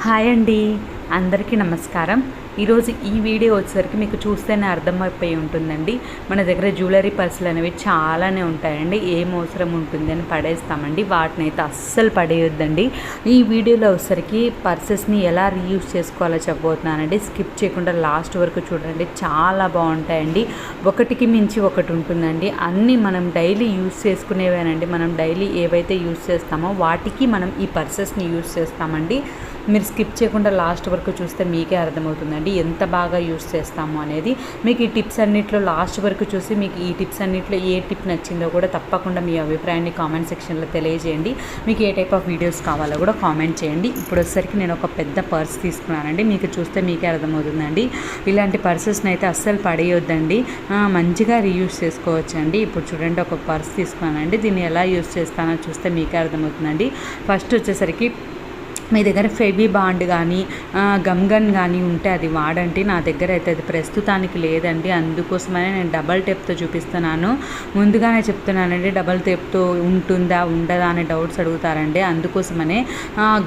Hi అండి. అందరికీ నమస్కారం. ఈరోజు ఈ వీడియో వచ్చేసరికి మీకు చూస్తేనే అర్థమైపోయి ఉంటుందండి. మన దగ్గర జ్యువెలరీ పర్సులు అనేవి చాలానే ఉంటాయండి. ఏం అవసరం ఉంటుంది అని పడేస్తామండి. వాటిని అయితే అస్సలు పడేయొద్దండి. ఈ వీడియోలో వచ్చేసరికి పర్సెస్ని ఎలా రీయూజ్ చేసుకోవాలో చెప్పబోతున్నానండి. స్కిప్ చేయకుండా లాస్ట్ వరకు చూడండి. చాలా బాగుంటాయండి. ఒకటికి మించి ఒకటి ఉంటుందండి. అన్నీ మనం డైలీ యూజ్ చేసుకునేవేనండి. మనం డైలీ ఏవైతే యూజ్ చేస్తామో వాటికి మనం ఈ పర్సెస్ని యూజ్ చేస్తామండి. మీరు స్కిప్ చేయకుండా లాస్ట్ వరకు చూస్తే మీకే అర్థమవుతుందండి. ఎంత బాగా యూస్ చేస్తాము అనేది. మీకు ఈ టిప్స్ అన్నింటిలో లాస్ట్ వరకు చూసి మీకు ఈ టిప్స్ అన్నిట్లో ఏ టిప్ నచ్చిందో కూడా తప్పకుండా మీ అభిప్రాయాన్ని కామెంట్ సెక్షన్లో తెలియజేయండి. మీకు ఏ టైప్ ఆఫ్ వీడియోస్ కావాలో కూడా కామెంట్ చేయండి. ఇప్పుడు వచ్చేసరికి నేను ఒక పెద్ద పర్స్ తీసుకున్నానండి. మీకు చూస్తే మీకే అర్థమవుతుందండి. ఇలాంటి పర్సెస్ని అయితే అస్సలు పడేయొద్దండి. మంచిగా రీయూస్ చేసుకోవచ్చండి. ఇప్పుడు చూడండి ఒక పర్స్ తీసుకున్నానండి. దీన్ని ఎలా యూస్ చేస్తానో చూస్తే మీకే అర్థమవుతుందండి. ఫస్ట్ వచ్చేసరికి మీ దగ్గర ఫెబీ బాండ్ కానీ గమ్ గన్ కానీ ఉంటే అది వాడండి. నా దగ్గర అయితే అది ప్రస్తుతానికి లేదండి. అందుకోసమనే నేను డబల్ టేప్తో చూపిస్తున్నాను. ముందుగానే చెప్తున్నానండి డబల్ టేప్తో ఉంటుందా ఉండదా అనే డౌట్స్ అడుగుతారండి. అందుకోసమనే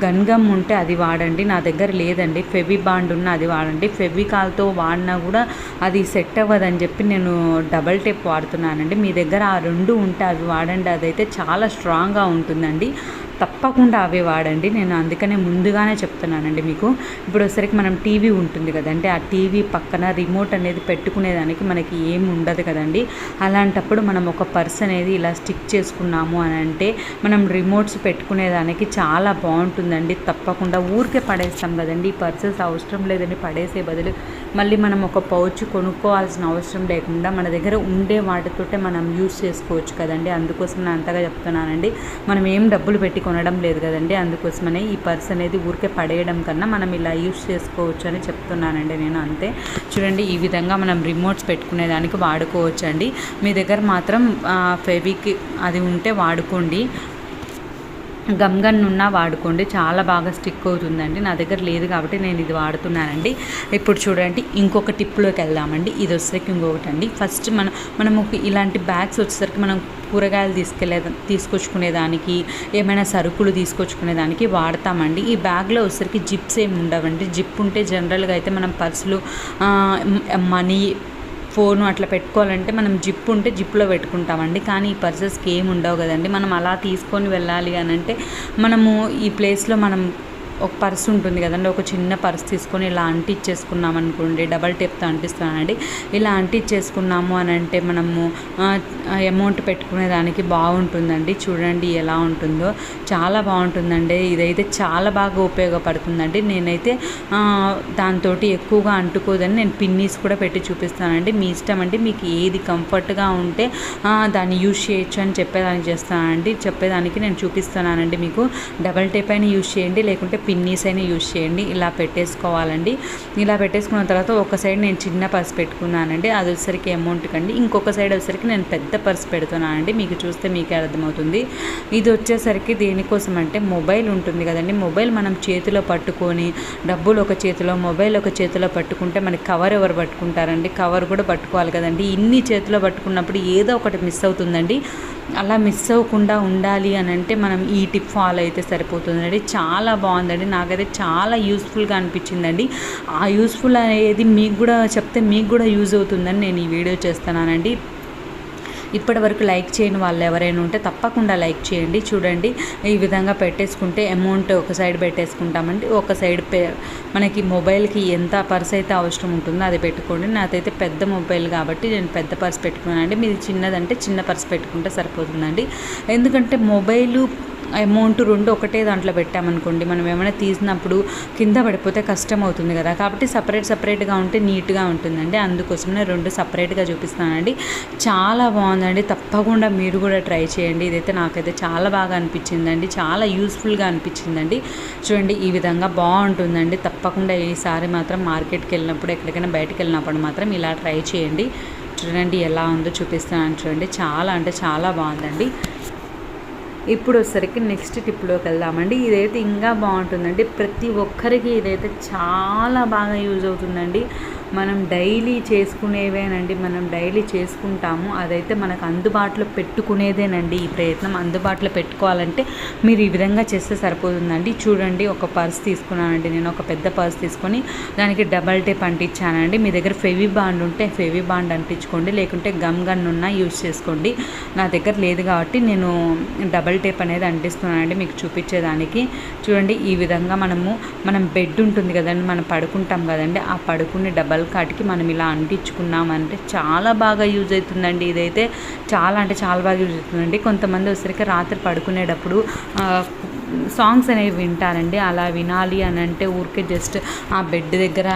గన్ గమ్ ఉంటే అది వాడండి. నా దగ్గర లేదండి. ఫెబీ బాండ్ ఉన్న అది వాడండి. ఫెవికాల్తో వాడినా కూడా అది సెట్ అవ్వదని చెప్పి నేను డబల్ టేప్ వాడుతున్నానండి. మీ దగ్గర ఆ రెండు ఉంటే అవి వాడండి. అదైతే చాలా స్ట్రాంగ్గా ఉంటుందండి. తప్పకుండా అవే వాడండి. నేను అందుకనే ముందుగానే చెప్తున్నానండి మీకు. ఇప్పుడు వచ్చేసరికి మనం టీవీ ఉంటుంది కదండి ఆ టీవీ పక్కన రిమోట్ అనేది పెట్టుకునేదానికి మనకి ఏమి ఉండదు కదండి. అలాంటప్పుడు మనం ఒక పర్స్ అనేది ఇలా స్టిక్ చేసుకున్నాము అని అంటే మనం రిమోట్స్ పెట్టుకునేదానికి చాలా బాగుంటుందండి. తప్పకుండా ఊరికే పడేస్తాం కదండి. ఈ పర్సెస్ అవసరం లేదండి. పడేసే బదులు మళ్ళీ మనం ఒక పౌచ్ కొనుక్కోవాల్సిన అవసరం లేకుండా మన దగ్గర ఉండే వాటితోటే మనం యూస్ చేసుకోవచ్చు కదండి. అందుకోసం నేను అంతగా చెప్తున్నానండి. మనం ఏం డబ్బులు పెట్టి కొనడం లేదు కదండి. అందుకోసమనే ఈ పర్స్ అనేది ఊరికే పడేయడం కన్నా మనం ఇలా యూస్ చేసుకోవచ్చు అని చెప్తున్నానండి నేను అంతే. చూడండి ఈ విధంగా మనం రిమోట్స్ పెట్టుకునేదానికి వాడుకోవచ్చు అండి మీ దగ్గర మాత్రం ఫెవిక్ అది ఉంటే వాడుకోండి. గమ్ గన్ ఉన్నా వాడుకోండి. చాలా బాగా స్టిక్ అవుతుందండి. నా దగ్గర లేదు కాబట్టి నేను ఇది వాడుతున్నానండి. ఇప్పుడు చూడండి ఇంకొక టిప్లోకి వెళ్దామండి. ఇది వచ్చేసరికి ఇంకొకటి అండి ఫస్ట్ మనం మనము ఇలాంటి బ్యాగ్స్ వచ్చేసరికి మనం కూరగాయలు తీసుకెళ్ళే తీసుకొచ్చుకునేదానికి ఏమైనా సరుకులు తీసుకొచ్చుకునేదానికి వాడతామండి. ఈ బ్యాగ్లో వచ్చేసరికి జిప్స్ ఏమి ఉండవండి. జిప్ ఉంటే జనరల్గా అయితే మనం పర్సులు మనీ ఫోన్ అట్లా పెట్టుకోవాలంటే మనం జిప్ ఉంటే జిప్లో పెట్టుకుంటామండి. కానీ ఈ పర్సెస్కి ఏమి ఉండవు కదండి. మనం అలా తీసుకొని వెళ్ళాలి అని అంటే మనము ఈ ప్లేస్లో మనం ఒక పర్స్ ఉంటుంది కదండి ఒక చిన్న పర్స్ తీసుకొని ఇలా అంటిచ్చేసుకున్నాం అనుకోండి డబల్ టేప్తో అంటిస్తానండి. ఇలా అంటించేసుకున్నాము అని అంటే మనము అమౌంట్ పెట్టుకునే దానికి బాగుంటుందండి. చూడండి ఎలా ఉంటుందో. చాలా బాగుంటుందండి. ఇదైతే చాలా బాగా ఉపయోగపడుతుందండి. నేనైతే దాంతో ఎక్కువగా అంటుకోదని నేను పిన్నీస్ కూడా పెట్టి చూపిస్తానండి. మీ ఇష్టం అండి. మీకు ఏది కంఫర్ట్గా ఉంటే దాన్ని యూజ్ చేయొచ్చు అని చెప్పేదానికి చేస్తానండి. చెప్పేదానికి నేను చూపిస్తున్నానండి మీకు. డబల్ టేప్ అయినా యూజ్ చేయండి. లేకుంటే పిన్నీస్ అయినా యూజ్ చేయండి. ఇలా పెట్టేసుకోవాలండి. ఇలా పెట్టేసుకున్న తర్వాత ఒక సైడ్ నేను చిన్న పర్స్ పెట్టుకున్నానండి. అది వచ్చేసరికి అమౌంట్ కండి. ఇంకొక సైడ్ వచ్చేసరికి నేను పెద్ద పర్స్ పెడుతున్నానండి. మీకు చూస్తే మీకే అర్థమవుతుంది. ఇది వచ్చేసరికి దేనికోసం అంటే మొబైల్ ఉంటుంది కదండి. మొబైల్ మనం చేతిలో పట్టుకొని డబ్బులు ఒక చేతిలో మొబైల్ ఒక చేతిలో పట్టుకుంటే మనకి కవర్ ఎవరు పట్టుకుంటారండి? కవర్ కూడా పట్టుకోవాలి కదండి. ఇన్ని చేతిలో పట్టుకున్నప్పుడు ఏదో ఒకటి మిస్ అవుతుందండి. అలా మిస్ అవ్వకుండా ఉండాలి అని అంటే మనం ఈ టిప్ ఫాలో అయితే సరిపోతుందండి. చాలా బాగుందండి. నాకైతే చాలా యూస్ఫుల్గా అనిపించిందండి. ఆ యూస్ఫుల్ అనేది మీకు కూడా చెప్తే మీకు కూడా యూజ్ అవుతుందని నేను ఈ వీడియో చేస్తున్నానండి. ఇప్పటి వరకు లైక్ చేయని వాళ్ళు ఎవరైనా ఉంటే తప్పకుండా లైక్ చేయండి చూడండి. ఈ విధంగా పెట్టేసుకుంటే అమౌంట్ ఒక సైడ్ పెట్టేసుకుంటామండి ఒక సైడ్ పే మనకి మొబైల్కి ఎంత పర్స్ అయితే అవసరం ఉంటుందో అది పెట్టుకోండి. నాదైతే పెద్ద మొబైల్ కాబట్టి నేను పెద్ద పర్స్ పెట్టుకున్నానండి. మీది చిన్నదంటే చిన్న పర్స్ పెట్టుకుంటే సరిపోతుందండి. ఎందుకంటే మొబైలు అమౌంట్ రెండు ఒకటే దాంట్లో పెట్టామనుకోండి మనం ఏమైనా తీసినప్పుడు కింద పడిపోతే కష్టం అవుతుంది కదా. కాబట్టి సపరేట్ సపరేట్గా ఉంటే నీట్గా ఉంటుందండి. అందుకోసమే రెండు సపరేట్గా చూపిస్తానండి. చాలా బాగుందండి. తప్పకుండా మీరు కూడా ట్రై చేయండి. ఇదైతే నాకైతే చాలా బాగా అనిపించిందండి. చాలా యూస్ఫుల్గా అనిపించిందండి. చూడండి ఈ విధంగా బాగుంటుందండి. తప్పకుండా ఈసారి మాత్రం మార్కెట్కి వెళ్ళినప్పుడు ఎక్కడికైనా బయటకు వెళ్ళినప్పుడు మాత్రం ఇలా ట్రై చేయండి. చూడండి ఎలా ఉందో చూపిస్తాను. చూడండి చాలా అంటే చాలా బాగుందండి. ఇప్పుడు వచ్చేసరికి నెక్స్ట్ టిప్లోకి వెళ్దామండి. ఇదైతే ఇంకా బాగుంటుందండి. ప్రతి ఒక్కరికి ఇదైతే చాలా బాగా యూజ్ అవుతుందండి. మనం డైలీ చేసుకునేవేనండి మనం డైలీ చేసుకుంటాము అదైతే మనకు అందుబాటులో పెట్టుకునేదేనండి ఈ ప్రయత్నం. అందుబాటులో పెట్టుకోవాలంటే మీరు ఈ విధంగా చేస్తే సరిపోతుందండి. చూడండి ఒక పర్స్ తీసుకున్నానండి. నేను ఒక పెద్ద పర్స్ తీసుకొని దానికి డబల్ టేప్ అంటించానండి. మీ దగ్గర ఫెవి బాండ్ ఉంటే ఫెవి బాండ్ అంటించుకోండి. లేకుంటే గమ్ గన్ ఉన్నా యూజ్ చేసుకోండి. నా దగ్గర లేదు కాబట్టి నేను డబల్ టేప్ అనేది అంటిస్తున్నానండి మీకు చూపించేదానికి. చూడండి ఈ విధంగా మనము మనం బెడ్ ఉంటుంది కదండి మనం పడుకుంటాం కదండి ఆ పడుకునే డబల్ కాటికి మనం ఇలా అంటించుకున్నామంటే చాలా బాగా యూజ్ అవుతుందండి. ఇదైతే చాలా అంటే చాలా బాగా యూజ్ అవుతుందండి. కొంతమంది వచ్చేసరికి రాత్రి పడుకునేటప్పుడు సాంగ్స్ అనేవి వింటారండి అలా వినాలి అని అంటే ఊరికే జస్ట్ ఆ బెడ్ దగ్గర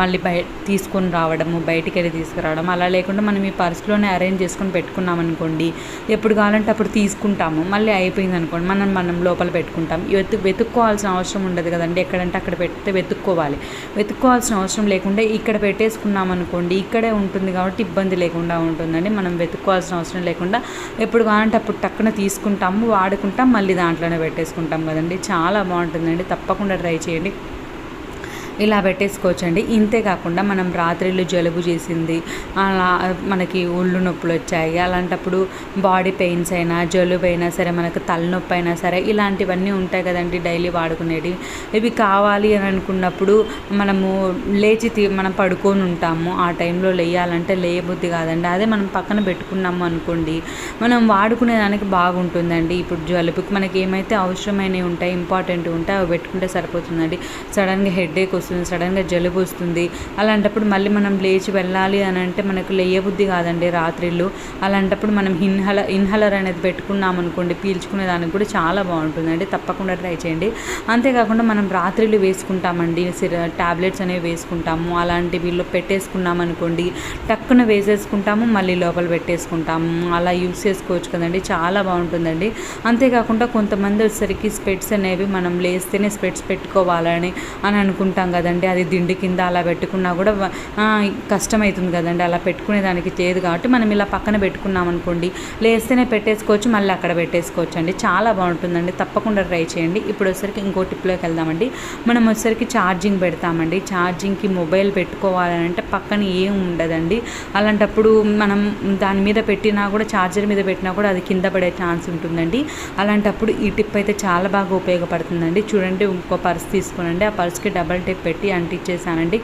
మళ్ళీ బయ తీసుకొని రావడము బయటికి వెళ్ళి తీసుకురావడం అలా లేకుండా మనం ఈ పర్స్లోనే అరేంజ్ చేసుకొని పెట్టుకున్నాం అనుకోండి ఎప్పుడు కావాలంటే అప్పుడు తీసుకుంటాము. మళ్ళీ అయిపోయింది అనుకోండి మనం మనం లోపల పెట్టుకుంటాం. వెతు వెతుక్కోవాల్సిన అవసరం ఉండదు కదండి. ఎక్కడంటే అక్కడ పెడితే వెతుక్కోవాలి. వెతుక్కోవాల్సిన అవసరం లేకుండా ఇక్కడ పెట్టేసుకున్నాం అనుకోండి ఇక్కడే ఉంటుంది కాబట్టి ఇబ్బంది లేకుండా ఉంటుందండి. మనం వెతుక్కోవాల్సిన అవసరం లేకుండా ఎప్పుడు కావాలంటే అప్పుడు టక్కున తీసుకుంటాము వాడుకుంటాం మళ్ళీ దాంట్లోనే పెట్టేసుకుంటాం కదండి. చాలా బాగుంటుందండి. తప్పకుండా ట్రై చేయండి. ఇలా పెట్టేసుకోవచ్చండి. ఇంతే కాకుండా మనం రాత్రిళ్ళు జలుబు చేసింది అలా మనకి ఒళ్ళు నొప్పులు వచ్చాయి అలాంటప్పుడు బాడీ పెయిన్స్ అయినా జలుబు అయినా సరే మనకు తలనొప్పి అయినా సరే ఇలాంటివన్నీ ఉంటాయి కదండి డైలీ వాడుకునేవి. ఇవి కావాలి అని అనుకున్నప్పుడు మనము లేచి తీ మనం పడుకొని ఉంటాము. ఆ టైంలో లేయాలంటే లేయబుద్ధి కాదండి. అదే మనం పక్కన పెట్టుకున్నాము అనుకోండి మనం వాడుకునేదానికి బాగుంటుందండి. ఇప్పుడు జలుబుకి మనకి ఏమైతే అవసరమైనవి ఉంటాయి ఇంపార్టెంట్ ఉంటాయి అవి పెట్టుకుంటే సరిపోతుందండి. సడన్గా హెడేక్ వస్తుంది సడన్గా జలుబు వస్తుంది. అలాంటప్పుడు మళ్ళీ మనం లేచి వెళ్ళాలి అని అంటే మనకు లేయబుద్ధి కాదండి రాత్రిళ్ళు. అలాంటప్పుడు మనం ఇన్హల ఇన్హలర్ అనేది పెట్టుకున్నాం అనుకోండి పీల్చుకునే దానికి కూడా చాలా బాగుంటుందండి. తప్పకుండా ట్రై చేయండి. అంతేకాకుండా మనం రాత్రిళ్ళు వేసుకుంటామండి ట్యాబ్లెట్స్ అనేవి వేసుకుంటాము. అలాంటి వీళ్ళు పెట్టేసుకున్నాం అనుకోండి టక్కున వేసేసుకుంటాము మళ్ళీ లోపల పెట్టేసుకుంటాము. అలా యూస్ చేసుకోవచ్చు కదండి చాలా బాగుంటుందండి. అంతేకాకుండా కొంతమంది వచ్చేసరికి స్పెట్స్ అనేవి మనం లేస్తేనే స్పెట్స్ పెట్టుకోవాలని అని అనుకుంటాం కదండి. అది దిండి కింద అలా పెట్టుకున్నా కూడా కష్టమవుతుంది కదండి. అలా పెట్టుకునే దానికి చేయదు కాబట్టి మనం ఇలా పక్కన పెట్టుకున్నాం అనుకోండి లేస్తేనే పెట్టేసుకోవచ్చు మళ్ళీ అక్కడ పెట్టేసుకోవచ్చు అండి చాలా బాగుంటుందండి. తప్పకుండా ట్రై చేయండి. ఇప్పుడు వచ్చరికి ఇంకో టిప్లోకి వెళ్దామండి. మనం వచ్చరికి ఛార్జింగ్ పెడతామండి. ఛార్జింగ్కి మొబైల్ పెట్టుకోవాలని అంటే పక్కన ఏం ఉండదండి. అలాంటప్పుడు మనం దాని మీద పెట్టినా కూడా ఛార్జర్ మీద పెట్టినా కూడా అది కింద పడే ఛాన్స్ ఉంటుందండి. అలాంటప్పుడు ఈ టిప్ అయితే చాలా బాగా ఉపయోగపడుతుందండి. చూడండి ఇంకో పర్స్ తీసుకోనండి. ఆ పర్స్కి డబల్ టిప్ పెట్టి అంటించేసానండి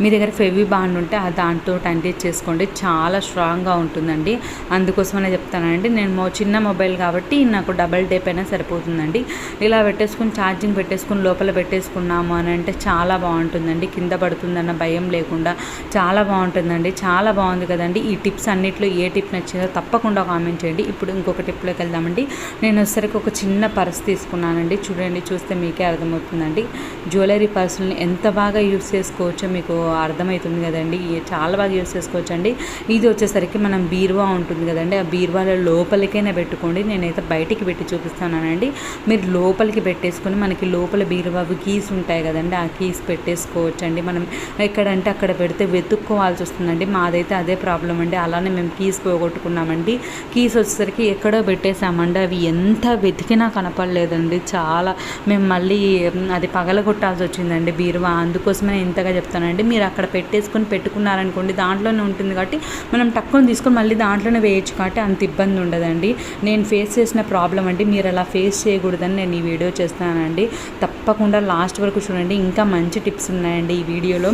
మీ దగ్గర ఫెవి బాండ్ ఉంటే ఆ దాంతో అంటించేసుకోండి చేసుకోండి. చాలా స్ట్రాంగ్గా ఉంటుందండి. అందుకోసమనే చెప్తానండి నేను చిన్న మొబైల్ కాబట్టి నాకు డబల్ టేప్ అయినా సరిపోతుందండి. ఇలా పెట్టేసుకుని ఛార్జింగ్ పెట్టేసుకుని లోపల పెట్టేసుకున్నాము అని అంటే చాలా బాగుంటుందండి. కింద పడుతుందన్న భయం లేకుండా చాలా బాగుంటుందండి. చాలా బాగుంది కదండి. ఈ టిప్స్ అన్నిట్లో ఏ టిప్ నచ్చిందో తప్పకుండా కామెంట్ చేయండి. ఇప్పుడు ఇంకొక టిప్లోకి వెళ్దామండి. నేను వచ్చేసరికి ఒక చిన్న పర్స్ తీసుకున్నానండి. చూడండి చూస్తే మీకే అర్థమవుతుందండి. జ్యువెలరీ పర్సుల్ని ఎంత బాగా యూస్ చేసుకోవచ్చో మీకు అర్థమవుతుంది కదండి. చాలా బాగా యూస్ చేసుకోవచ్చండి. ఇది వచ్చేసరికి మనం బీరువా ఉంటుంది కదండి. ఆ బీరువాలో లోపలికైనా పెట్టుకోండి. నేనైతే బయటికి పెట్టి చూపిస్తానండి. మీరు లోపలికి పెట్టేసుకొని మనకి లోపల బీరువావి కీస్ ఉంటాయి కదండి. ఆ కీస్ పెట్టేసుకోవచ్చండి. మనం ఎక్కడంటే అక్కడ పెడితే వెతుక్కోవాల్సి వస్తుందండి. మాదైతే అదే ప్రాబ్లం అండి. అలానే మేము కీస్ పోగొట్టుకున్నామండి. కీస్ వచ్చేసరికి ఎక్కడో పెట్టేసామండి అవి ఎంత వెతికినా కనపడలేదండి. చాలా మేము మళ్ళీ అది పగలగొట్టాల్సి వచ్చిందండి బీరువా. అందుకోసమే ఇంతగా చెప్తానండి. మీరు అక్కడ పెట్టేసుకొని పెట్టుకున్నారనుకోండి దాంట్లోనే ఉంటుంది కాబట్టి మనం టక్కుని తీసుకొని మళ్ళీ దాంట్లోనే వేయచ్చు కాబట్టి అంత ఇబ్బంది ఉండదండి. నేను ఫేస్ చేసిన ప్రాబ్లం అండి మీరు అలా ఫేస్ చేయకూడదని నేను ఈ వీడియో చేస్తానండి తప్పకుండా లాస్ట్ వరకు చూడండి ఇంకా మంచి టిప్స్ ఉన్నాయండి ఈ వీడియోలో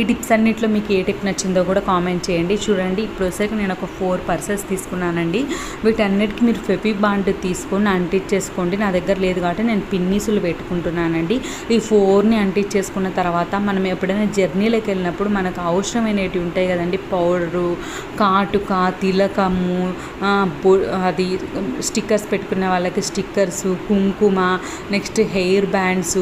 ఈ టిప్స్ అన్నింటిలో మీకు ఏ టిప్ నచ్చిందో కూడా కామెంట్ చేయండి. చూడండి ఇప్పుడు వచ్చేసరికి నేను ఒక ఫోర్ పర్సెస్ తీసుకున్నానండి. వీటన్నిటికీ మీరు ఫెపీ బాండ్ తీసుకొని అంటించేసుకోండి నా దగ్గర లేదు కాబట్టి నేను పిన్నీసులు పెట్టుకుంటున్నానండి. ఈ ఫోర్ని అంటించేసుకున్న తర్వాత మనం ఎప్పుడైనా జర్నీలోకి వెళ్ళినప్పుడు మనకు అవసరమైనవి ఉంటాయి కదండి. పౌడరు కాటుక తిలకము అది స్టిక్కర్స్ పెట్టుకున్న వాళ్ళకి స్టిక్కర్స్ కుంకుమ నెక్స్ట్ హెయిర్ బ్యాండ్స్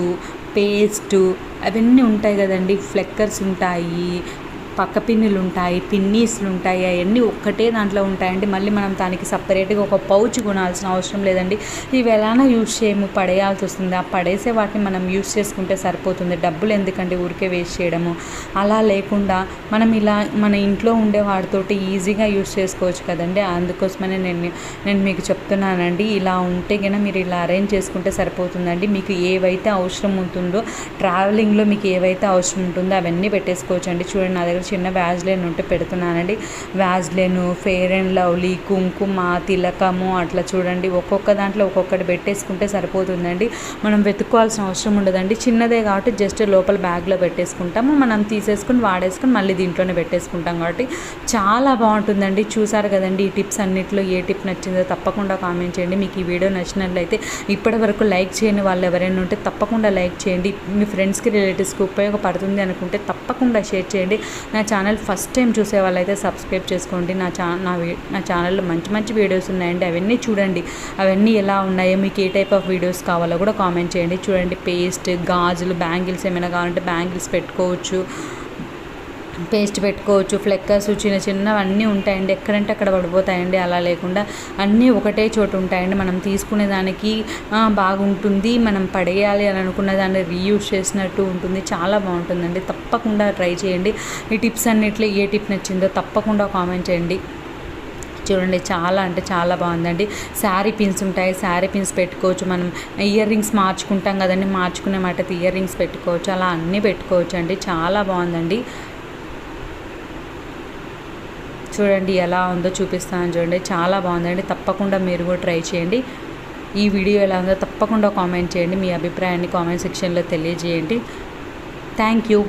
పేస్టు అవన్నీ ఉంటాయి కదండి. ఫ్లెక్కర్స్ ఉంటాయి. పక్క పిన్నులు ఉంటాయి పిన్నీస్లు ఉంటాయి అవన్నీ ఒక్కటే దాంట్లో ఉంటాయండి. మళ్ళీ మనం దానికి సపరేట్గా ఒక పౌచ్ కొనాల్సిన అవసరం లేదండి. ఇవి ఎలానో యూజ్ చేయము పడేయాల్సి వస్తుంది. ఆ పడేసే వాటిని మనం యూజ్ చేసుకుంటే సరిపోతుంది. డబ్బులు ఎందుకంటే ఊరికే వేస్ట్ చేయడము? అలా లేకుండా మనం ఇలా మన ఇంట్లో ఉండే వాటితోటి ఈజీగా యూజ్ చేసుకోవచ్చు కదండి. అందుకోసమనే నేను నేను మీకు చెప్తున్నానండి. ఇలా ఉంటే కనుక మీరు ఇలా అరేంజ్ చేసుకుంటే సరిపోతుందండి. మీకు ఏవైతే అవసరం ఉంటుందో ట్రావెలింగ్లో మీకు ఏవైతే అవసరం ఉంటుందో అవన్నీ పెట్టేసుకోవచ్చు అండి చూడండి నా దగ్గర చిన్న వ్యాజ్లైన్ ఉంటే పెడుతున్నానండి. వ్యాజ్లైన్ ఫెయిర్ అండ్ లవ్లీ కుంకుమ తిలకము అట్లా చూడండి. ఒక్కొక్క దాంట్లో ఒక్కొక్కటి పెట్టేసుకుంటే సరిపోతుందండి. మనం వెతుక్కోవాల్సిన అవసరం ఉండదండి. చిన్నదే కాబట్టి జస్ట్ లోపల బ్యాగ్లో పెట్టేసుకుంటాము. మనం తీసేసుకుని వాడేసుకుని మళ్ళీ దీంట్లోనే పెట్టేసుకుంటాం కాబట్టి చాలా బాగుంటుందండి. చూసారు కదండి ఈ టిప్స్ అన్నింటిలో ఏ టిప్ నచ్చిందో తప్పకుండా కామెంట్ చేయండి. మీకు ఈ వీడియో నచ్చినట్లయితే ఇప్పటి వరకు లైక్ చేయని వాళ్ళు ఎవరైనా ఉంటే తప్పకుండా లైక్ చేయండి. మీ ఫ్రెండ్స్కి రిలేటివ్స్కి ఉపయోగపడుతుంది అనుకుంటే తప్పకుండా షేర్ చేయండి. నా ఛానల్ ఫస్ట్ టైం చూసే వాళ్ళైతే సబ్స్క్రైబ్ చేసుకోండి. నా ఛా నా నా ఛానల్లో మంచి మంచి వీడియోస్ ఉన్నాయండి. అవన్నీ చూడండి. అవన్నీ ఎలా ఉన్నాయో మీకు ఏ టైప్ ఆఫ్ వీడియోస్ కావాలో కూడా కామెంట్ చేయండి. చూడండి పేస్ట్ గాజులు బ్యాంగిల్స్ ఏమైనా కావాలంటే బ్యాంగిల్స్ పెట్టుకోవచ్చు. పేస్ట్ పెట్టుకోవచ్చు ఫ్లెక్కర్స్ చిన్న చిన్నవన్నీ ఉంటాయండి. ఎక్కడంటే అక్కడ పడిపోతాయండి అలా లేకుండా. అన్నీ ఒకటే చోటు ఉంటాయండి. మనం తీసుకునే దానికి బాగుంటుంది. మనం పడేయాలి అని అనుకున్న దాన్ని రీయూజ్ చేసినట్టు ఉంటుంది. చాలా బాగుంటుందండి. తప్పకుండా ట్రై చేయండి. ఈ టిప్స్ అన్నిట్లో ఏ టిప్ నచ్చిందో తప్పకుండా కామెంట్ చేయండి. చూడండి చాలా అంటే చాలా బాగుందండి. శారీ పిన్స్ ఉంటాయి. శారీ పిన్స్ పెట్టుకోవచ్చు మనం. ఇయర్ రింగ్స్ మార్చుకుంటాం కదండి. మార్చుకునే మాట ఇయర్ రింగ్స్ పెట్టుకోవచ్చు. అలా అన్నీ పెట్టుకోవచ్చు అండి చాలా బాగుందండి. చూడండి ఎలా ఉందో చూపిస్తాను చూడండి. చాలా బాగుందండి. తప్పకుండా మీరు కూడా ట్రై చేయండి. ఈ వీడియో ఎలా ఉందో తప్పకుండా కామెంట్ చేయండి. మీ అభిప్రాయాన్ని కామెంట్ సెక్షన్లో తెలియజేయండి. Thank you.